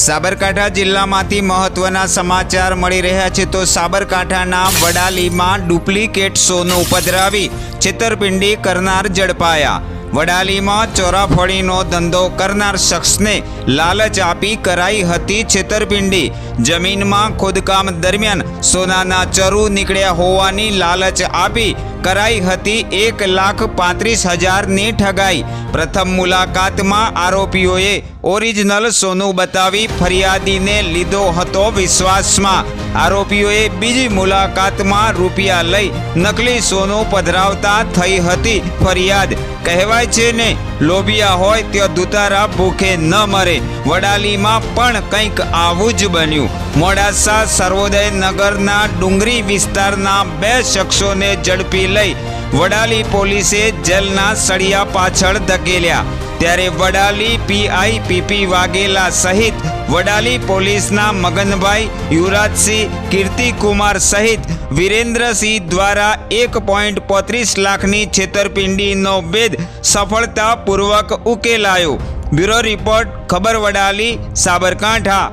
સાબરકાંઠા જિલ્લામાંથી મહત્વના સમાચાર મળી રહ્યા છે તો સાબરકાંઠાના વડાલીમાં ડુપ્લિકેટ સોનું પધરાવી છેતરપિંડી કરનાર ઝડપાયા. વડાલીમાં ચોરાફળીનો ધંધો કરનાર શખ્સને લાલચ આપી કરાઈ હતી છેતરપિંડી. જમીનમાં ખોદકામ દરમિયાન સોનાના ચરુ નીકળ્યા હોવાની લાલચ આપી કરાઈ હતી એક લાખ પાંત્રીસ હજારની ઠગાઈ. પ્રથમ મુલાકાતમાં આરોપીઓએ ઓરિજિનલ સોનું બતાવી ફરિયાદીને લીધો હતો વિશ્વાસમાં. આરોપીઓએ બીજી મુલાકાતમાં રૂપિયા લઈ નકલી સોનું પધરાવતા થઈ હતી ફરિયાદ. કહેવાય છે ને લોભિયા હોય ત્યાં દુતારા ભૂખે ન મરે. વડાલીમાં પણ કંઈક આવું જ બન્યું. મોડાસા સર્વોદય નગરના ડુંગરી વિસ્તારના બે શખ્સોને ઝડપી લઈ વડાલી પોલીસે જેલના સળિયા પાછળ ધકેલ્યા. ત્યારે વડાલી પીઆઈ પીપી વાઘેલા સહિત વડાલી પોલીસના મગનભાઈ યુવરાજસિંહ, કીર્તિકુમાર સહિત વિરેન્દ્રસિંહ દ્વારા એક પોઈન્ટ પોત્રીસ લાખની છેતરપિંડીનો ભેદ સફળતાપૂર્વક ઉકેલાયો. બ્યુરો રિપોર્ટ, ખબર વડાલી, સાબરકાંઠા.